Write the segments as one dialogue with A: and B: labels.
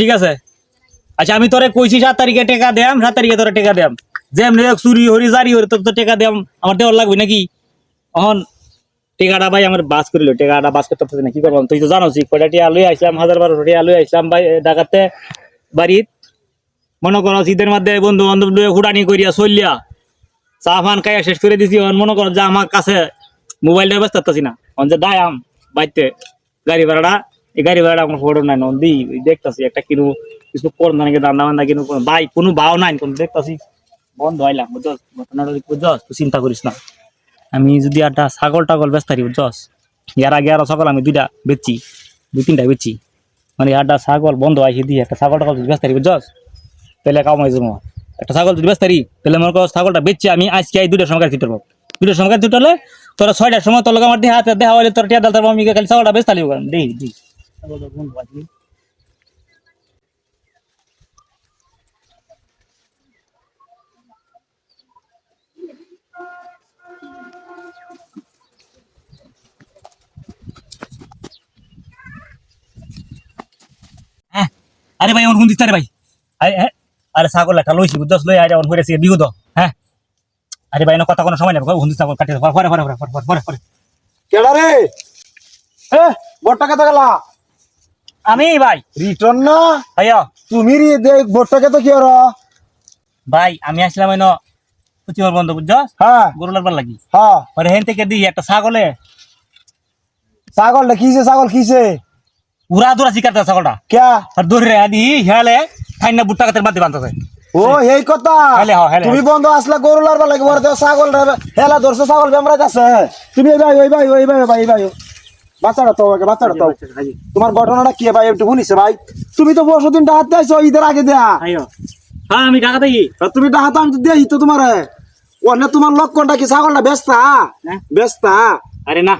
A: ঠিক আছে? আচ্ছা আমি তোরে কইছি সাত তারিখে টাকা দেম সাত তারিখে তোরে টাকা দেম যেমনি হোক, চুরি হরি জারি হরি, তোর তো টাকা দেম আমার দেওয়ার লাগবে নাকি? এখন টেকাটা ভাই আমার বাস করিল টেকাটা বাস করতে পারছি না, কি করবাম তুই তো জানোস কয়টা টিয়া লই হাজার বারোশো টিয়া লই আসলাম ভাই ডাকাতে বাড়িত। মনে করো, শীতের মধ্যে বন্ধু বান্ধব লইয়া হুড়ানি করিয়া চলিয়া, চা ফান খাইয়া শেষ করে দিছি এখন মনে করো যে আমার কাছে মোবাইলটা ব্যস্ত থাকতেছি না। অন যে দায়াম বাইতে, গাড়ি ভাড়াটা এই গাড়ি আমার নাই দেখতাছি একটা কিনু, কিছু করুন নাকি কিনু ভাই কোনো নাই, কোনো দেখতাছি, বন্ধ হইলাম ঘটনাটা তুই চিন্তা করিস না। আমি যদি একটা ছাগল টাগল ব্যস্ত থাকি, বুঝছস? ইয়ার আগে আরও ছাগল আমি দুইটা বেচছি, দুই তিনটা বেচছি। মানে একটা ছাগল বন্ধ হয় দিয়ে একটা ছাগল টাগল যদি ব্যস্ত থাকি, বুঝছস? তাহলে কামাই যাব একটা ছাগল যদি ব্যস্ত থাকি, তাহলে মনে কর ছাগলটা বেচছি আমি, আজকে এই দুইটার সময় তুলতে পারব। দুইটার সময় গাড়ি তুলতে তোরা ছয়টার সময় তোর আমার দেহা দেহা হইলে তোর টিয়া দাল আমি খালি ছাগলটা ব্যস্ত থাকি দেই দি। বন্ধ আইসি হ্যাঁ আরে ভাই আমার হুন দিতে ভাই? আরে হ্যাঁ আরে ছাগল একটা লইছি বুঝছস? লই আরে অন করেছি বিহুদ হ্যাঁ? আরে ভাই না কথা কোনো সময় নেই হুন ছাগল কাটে পরে পরে পরে পরে পরে পরে।
B: কেডা রে? এ ভোটটা কেতে গেলা।
A: আমি ভাই।
B: রিটার্ন না?
A: ভাইয়া।
B: তুমি রি দে ভোটটা কেতে কি আর
A: ভাই আমি আসলাম এনো কুচিমর বন্ধ বুঝছস
B: হ্যাঁ।
A: গরু লারবার লাগি।
B: হ্যাঁ।
A: পরে হেন থেকে দিই একটা ছাগলে।
B: ছাগল কিছে ছাগল কিছে
A: উড়া দুরা শিকার ছাগলটা।
B: ক্যা?
A: আর দৌড়ে রে আদি হেলে ঠাইনা বুট্টা কাতের বাদে বাঁধতে
B: ও এই কথা? তুমি। বন্ধ আসলে গরু লারবা লাগে বড় ছাগল হেলা ধরছে ছাগল বেমরা যাচ্ছে তুমি এই ভাই ওই ভাই ওই ভাই ভাই ভাই বাচ্চাটা তো আগে বাচ্চাটা তো। তোমার ঘটনাটা কি ভাই? একটু শুনিছে ভাই। তুমি তো পরশু দিন ডাহাতে আইছো ঈদের আগে দেয়া।
A: হ্যাঁ আমি থাকি
B: তা তুমি ডাহাতে আমি তো দেই তো তোমার। ওনে তোমার লক্ষণটা কি? ছাগলটা বেচতা
A: হ্যাঁ।
B: বেচতা
A: আরে না।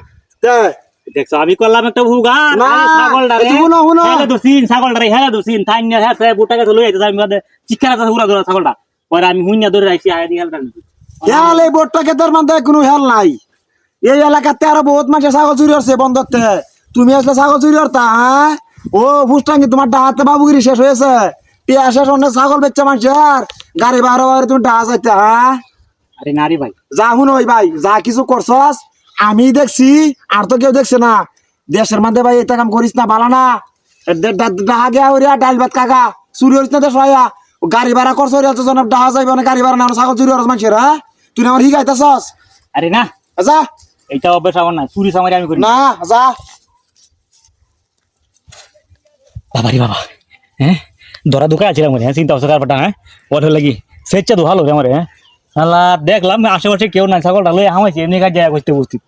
A: দেখছ আমি করলাম একটা ভুগান
B: না,
A: ছাগলটা। হেলে দোসিন ছাগলটা রে হেলে দোসিন থাইনা হেসে বুট্টা কাছে লই আইতে আমি বাদে চিৎকার আছে উড়া দুরা ছাগলটা। পরে আমি হুইনা ধরে রাখছি আয় দি হেলটা
B: হেল এই বোটটা কেতার মধ্যে কোনো হেল নাই। এই এলাকাতে আরও বহুত মানুষ ছাগল চুরি হচ্ছে বন্ধতে তুমি আসলে ছাগল চুরি হতা হ্যাঁ? ও ফুসটাঙ্গি তোমার ডাহাতে বাবুগিরি শেষ হয়েছে। টিয়া শেষ অনেক ছাগল বেচছে মানুষের। গাড়ি বারো বারে তুমি ডাহা যাইতে হ্যাঁ?
A: আরে নারী ভাই।
B: যা হুন ওই ভাই যা কিছু করছস আমি দেখছি আর তো কেউ দেখছে না। দেশের মধ্যে ভাই এটা কাম করিস না ভালো না। ডাহা গিয়া হরিয়া ডাইল ভাত কাকা চুরি হরিস না দেশ হইয়া গাড়ি ভাড়া করছ হরিয়া তো ডাহা যাইবে না গাড়ি ভাড়া না ছাগল চুরি হরস মানুষের হ্যাঁ? তুই আমার হিগাইতেছস
A: আরে না।
B: যা।
A: এইটা অভ্যাস আমার না চুরি সামারি আমি করি না।
B: না যা।
A: বাবারি বাবা হ্যাঁ? ধরা ধোকা আছে আমার হ্যাঁ? চিন্তা হচ্ছে কারপাটা হ্যাঁ? ওর লাগি স্বেচ্ছা ভালো রে আমার হ্যাঁ? দেখলাম আশেপাশে কেউ নাই ছাগলটা লই হামাইছি এমনি কাজ জায়গা করতে উপস্থিত